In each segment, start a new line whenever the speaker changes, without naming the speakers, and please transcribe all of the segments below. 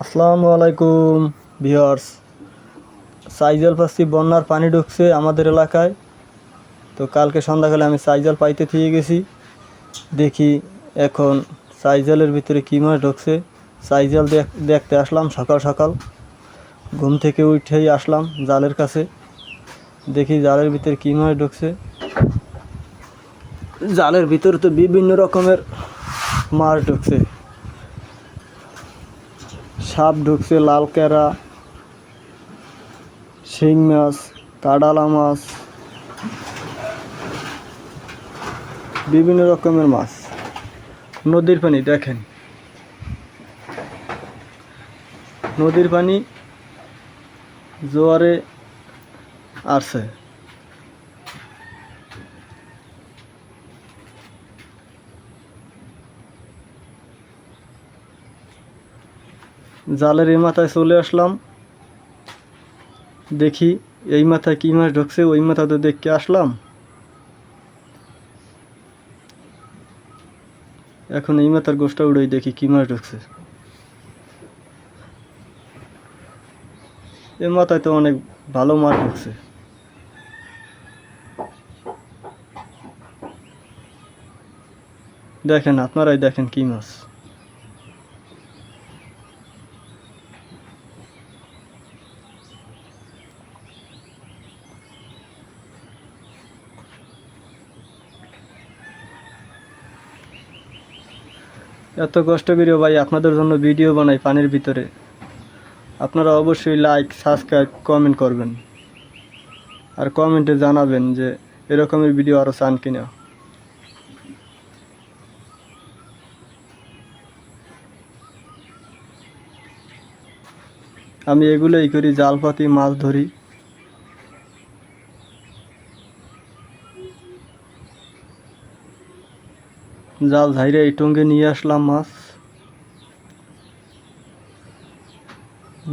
আসসালামু আলাইকুম ভিওর্স সাইজল পাচ্ছি, বন্যার পানি ঢুকছে আমাদের এলাকায়। তো কালকে সন্ধ্যাকালে আমি সাইজল পাইতে থেকে গেছি। দেখি এখন সাইজলের ভিতরে কী মাছ ঢুকছে। সাইজল দেখ- দেখতে আসলাম সকাল সকাল। ঘুম থেকে উঠেই আসলাম জালের কাছে। দেখি জালের ভিতরে কী মাছ ঢুকছে। জালের ভিতরে তো বিভিন্ন রকমের মাছ ঢুকছে। সাপ ঢুকছে, লাল কেরা, শিং মাছ, কাডালা মাছ, বিভিন্ন রকমের মাছ। নদীর পানি, দেখেন। নদীর পানি জোয়ারে আসছে জালের এই মাথায় চলে আসলাম। দেখি এই মাথায় কী মাছ ঢুকছে, ওই মাথাতে দেখতে আসলাম। এখন এই মাথার গোষ্ঠটা উড়েই দেখি কী মাছ ঢুকছে। এ মাথায় তো অনেক ভালো মাছ ঢুকছে। দেখেন, আপনারাই দেখেন কী মাছ। এত কষ্ট করেও ভাই, আপনাদের জন্য ভিডিও বানাই পানির ভিতরে। আপনারা অবশ্যই লাইক সাবস্ক্রাইব কমেন্ট করবেন। আর কমেন্টে জানাবেন যে এরকমের ভিডিও আরও চান কিনা। আমি এগুলোই করি, জাল পাতি, মাছ ধরি। জাল ধাইরে এই টঙ্গে নিয়ে আসলাম মাছ।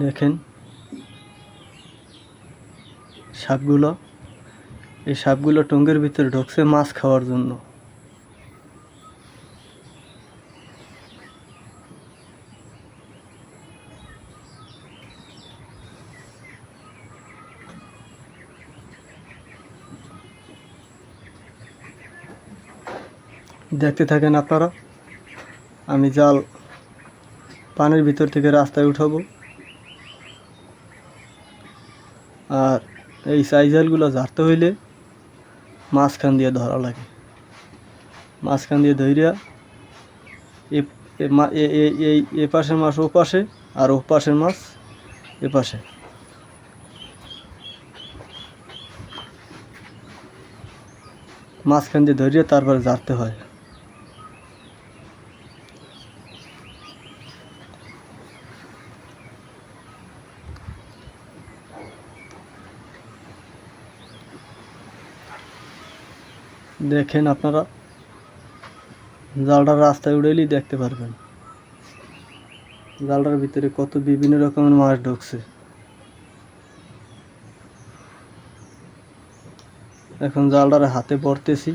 দেখেন, সাপগুলো, এই সাপগুলো টঙ্গের ভিতরে ঢুকছে মাছ খাওয়ার জন্য। দেখতে থাকেন আপনারা। আমি জাল পানির ভিতর থেকে রাস্তায় উঠাবো। আর এই সাইজালগুলো ঝাড়তে হইলে মাঝখান দিয়ে ধরা লাগে। মাঝখান দিয়ে এ- এই এ পাশের মাছ ও পাশে আর ও পাশের মাছ এ পাশে। মাঝখান দিয়ে ধরিয়ে তারপরে ঝাড়তে হয়। দেখেন আপনারা। জালটার রাস্তায় উড়েলেই দেখতে পারবেন। জালটার ভিতরে কত বিভিন্ন রকমের মাছ ঢুকছে। এখন জালটার হাতে পড়তেছি।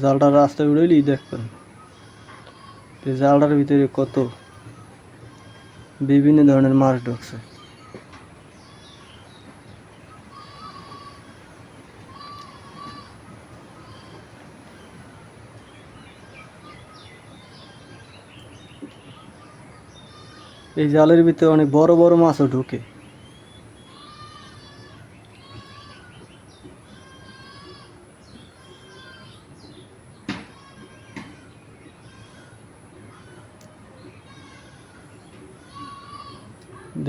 জালটার রাস্তায় উড়েলেই দেখবেন। এই জালটার ভিতরে কত বিভিন্ন ধরনের মাছ ঢুকছে। এই জালের ভিতরে অনেক বড় বড় মাছও ঢুকে।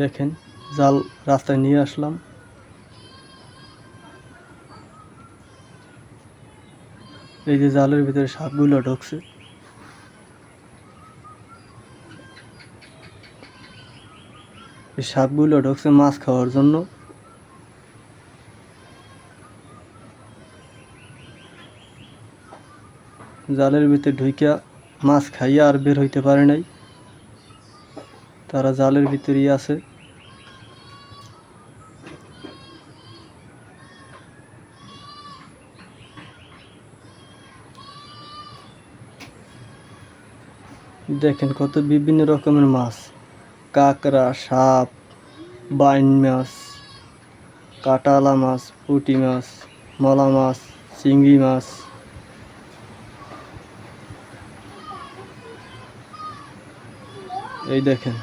দেখেন, জাল রাস্তায় নিয়ে আসলাম। এই যে জালের ভিতরে সাপগুলো ঢুকছে। এই সাপগুলো ঢুকছে মাছ খাওয়ার জন্য। জালের ভিতরে ঢুইকা মাছ খাইয়া আর বের হইতে পারে নাই। তারা জালের ভিতরেই আছে। দেখেন কত বিভিন্ন রকমের মাছ। কাঁকড়া, সাপ, বাইন মাছ, কাটালা মাছ, পুঁটি মাছ, মলা মাছ, চিংড়ি মাছ। এই দেখেন,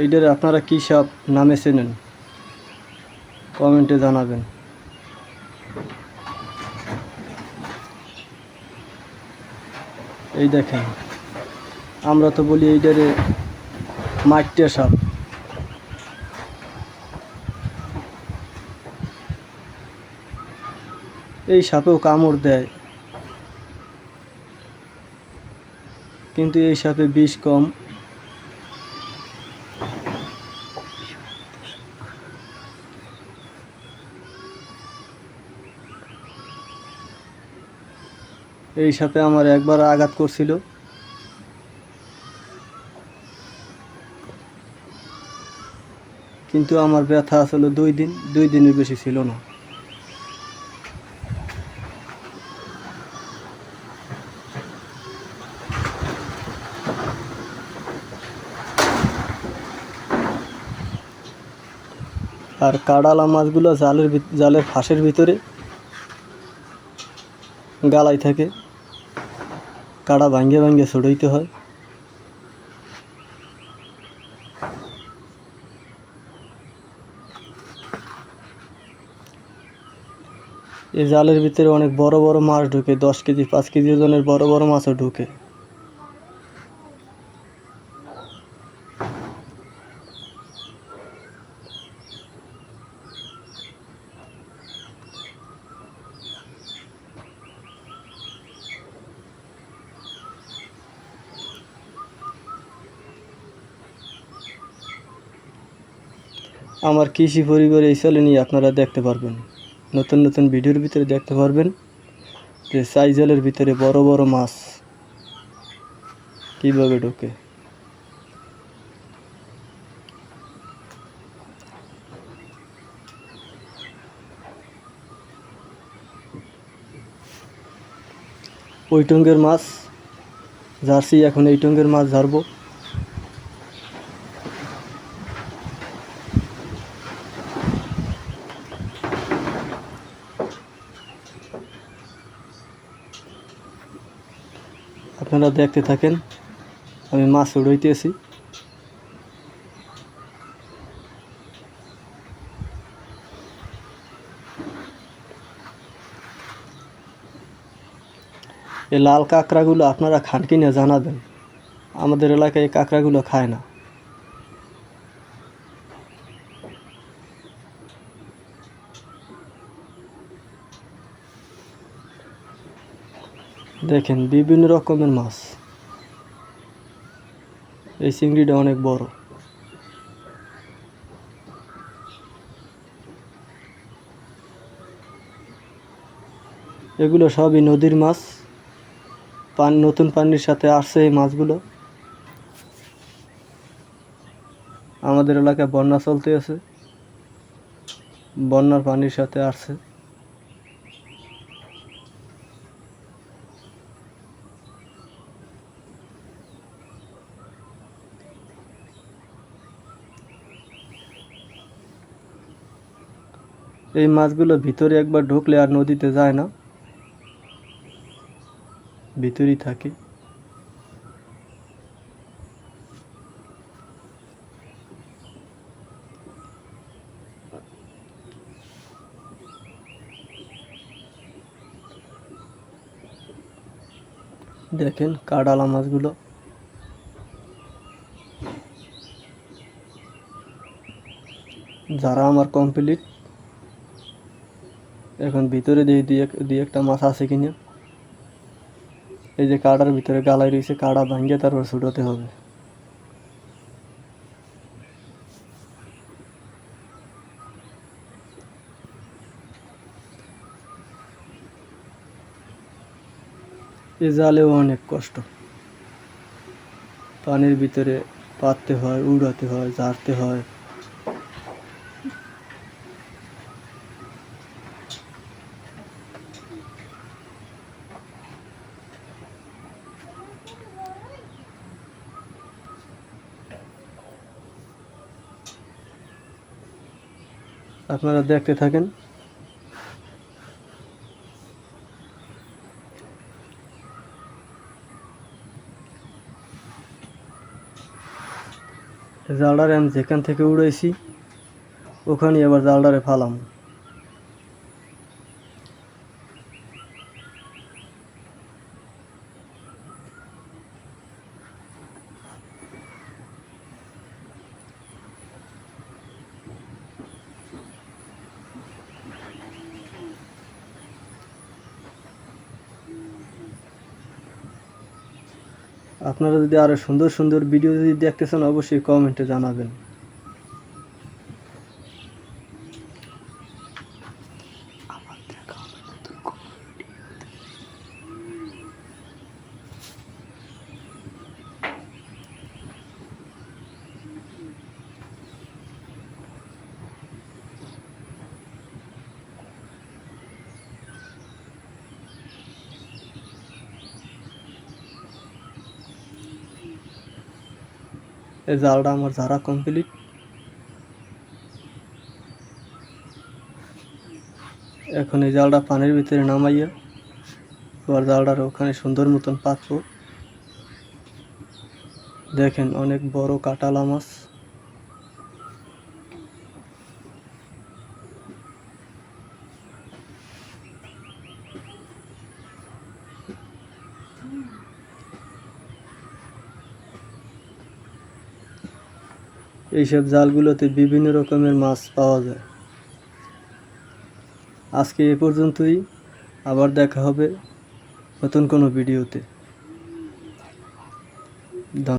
এইটার আপনারা কী সব নামে চেনেন? কমেন্টে জানাবেন। এই দেখেন আমরা তো বলি এইটারে মাটিয়া সাপ। এই সাপেও কামড় দেয়। কিন্তু এই সাপে বিষ কম। এই সাপে আমার একবার আঘাত করছিল। কিন্তু আমার ব্যথা আসলে দুই দিন, দুই দিনের বেশি ছিল না। আর কাডালা মাছগুলো জালের জালের ফাঁসের ভিতরে গালাই থাকে। কাড়া ভাঙ্গে ভাঙ্গে ছড়াইতে হয়। এই জালের ভিতরে অনেক বড় বড় মাছ ঢুকে, দশ কেজি, পাঁচ কেজি ওজনের বড় বড় মাছও ঢুকে। আমার কৃষি পরিবার এই চ্যানেল নিয়ে আপনারা দেখতে পারবেন। নতুন নতুন ভিডিওর ভিতরে দেখতে পারবেন যে সাইজলের ভিতরে বড় বড় মাছ কীভাবে ঢোকে। ওই টঙ্গের মাছ, জার্সি, এখন এই টঙ্গের মাছ ধরবো আপনারা দেখতে থাকেন। আমি মাছ উড়াইতেছি। এই লাল কাঁকড়াগুলো আপনারা খান কিনা জানাবেন। আমাদের এলাকায় এই কাঁকড়াগুলো খায় না। দেখেন, বিভিন্ন রকমের মাছ। এই চিংড়িটা অনেক বড়। এগুলো সবই নদীর মাছ। পান, নতুন পানির সাথে আসছে এই মাছগুলো। আমাদের এলাকায় বন্যা চলতে আছে বন্যার পানির সাথে আসছে। এই মাছগুলো ভিতরে একবার ঢুকলে আর নদীতে যায় না। ভিতরেই থাকে। দেখেন কাডালা মাছগুলো। যারা আমার কমপ্লিট এখন ভিতরে দিয়ে দুই এক দুই একটা মাছ আছে কিনা। এই যে কাটার ভিতরে গালাই রয়েছে কাটা ভাঙ্গে তারপর ছুটোতে হবে। এ জালেও অনেক কষ্ট। পানির ভিতরে পাততে হয়, উড়াতে হয়, ঝাড়তে হয়। আপনারা দেখতে থাকেন। জালডারে আমি যেখান থেকে উড়েছি ওখানে আবার জালডারে ফালাম। আপনারা যদি আরও সুন্দর সুন্দর ভিডিও যদি দেখতে চান অবশ্যই কমেন্টে জানাবেন। এই জালটা আমার ঝাড়া কমপ্লিট এখন এই জালটা পানির ভিতরে নামাইয়া, এবার জালটার ওখানে সুন্দর মতন পাত্র দেখেন অনেক বড় কাটালা মাছ। এইসব জালগুলোতে বিভিন্ন রকমের মাছ পাওয়া যায়। আজকে এ পর্যন্তই। আবার দেখা হবে নতুন কোনো ভিডিওতে।